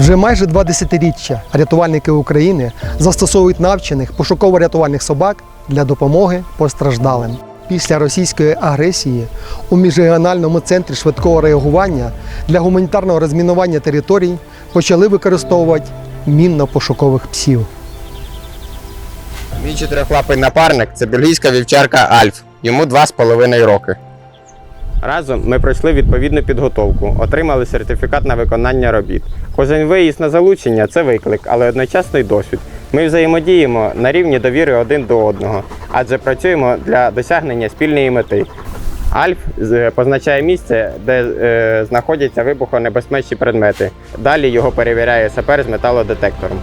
Вже майже два десятиріччя рятувальники України застосовують навчених пошуково-рятувальних собак для допомоги постраждалим. Після російської агресії у міжрегіональному центрі швидкого реагування для гуманітарного розмінування територій почали використовувати мінно-пошукових псів. Мій чотирьохлапий напарник це бельгійська вівчарка Альф. Йому два з половиною роки. Разом ми пройшли відповідну підготовку, отримали сертифікат на виконання робіт. Кожен виїзд на залучення це виклик, але одночасно й досвід. Ми взаємодіємо на рівні довіри один до одного, адже працюємо для досягнення спільної мети. Альф позначає місце, де е, знаходяться вибухонебезпечні предмети. Далі його перевіряє сапер з металодетектором.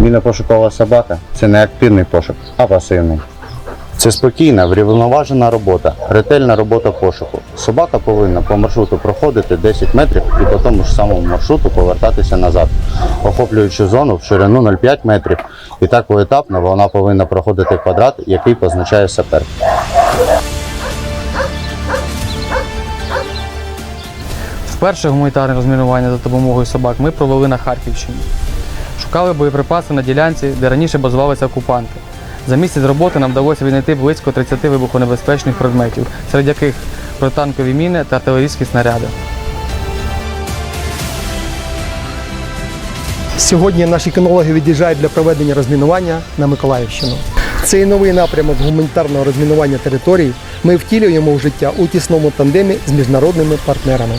Мінопошукова собака це не активний пошук, а пасивний. Це спокійна, врівноважена робота, ретельна робота пошуку. Собака повинна по маршруту проходити 10 метрів і по тому ж самому маршруту повертатися назад, охоплюючи зону в ширину 0,5 метрів. І так поетапно вона повинна проходити квадрат, який позначає сапер. Вперше гуманітарне розмінування за допомогою собак ми провели на Харківщині. Шукали боєприпаси на ділянці, де раніше базувалися окупанти. За місяць роботи нам вдалося віднайти близько 30 вибухонебезпечних предметів, серед яких протанкові міни та артилерійські снаряди. Сьогодні наші кінологи від'їжджають для проведення розмінування на Миколаївщину. Цей новий напрямок гуманітарного розмінування територій ми втілюємо в життя у тісному тандемі з міжнародними партнерами.